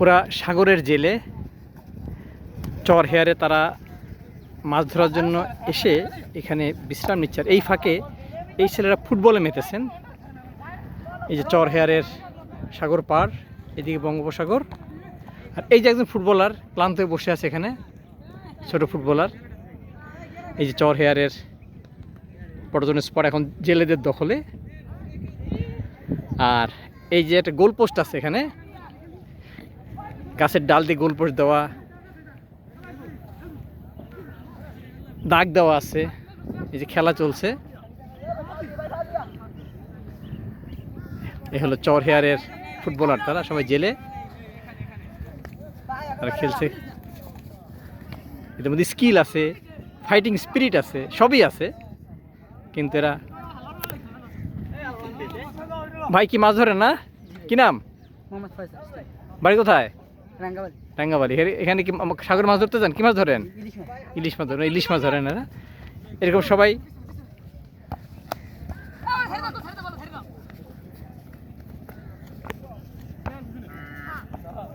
ওরা সাগরের জেলে চর হেয়ারে তারা মাছ ধরার জন্য এসে এখানে বিশ্রাম নিচ্ছে এই ফাঁকে এই ছেলেরা ফুটবলে মেতেছেন। এই যে চর হেয়ারের সাগর পার, এদিকে বঙ্গোপসাগর। আর এই যে একজন ফুটবলার ক্লান্ত হয়ে বসে আছে এখানে, ছোট ফুটবলার। এই যে চর হেয়ারের পর্যটন স্পট এখন জেলেদের দখলে। আর এই যে একটা গোল পোস্ট আছে এখানে গাছের ডাল দিয়ে গোল পোস্ট দেওয়া। দাগ দেওয়া আছে। এই যে খেলা চলছে। এ হলো চর হেয়ারের ফুটবলার তারা সবাই জেলে। তারা খেলছে। এদের মধ্যে স্কিল আছে ফাইটিং স্পিরিট আছে সবই আছে। কিন্তু এরা ভাই কি মাছ ধরে না? কি নাম? বাড়ি কোথায়? রাঙ্গাবালি এখানে কি সাগর মাছ ধরতে যান? কি মাছ ধরেন? ইলিশ মাছ। ধরেন। ইলিশ মাছ ধরেন এরকম সবাই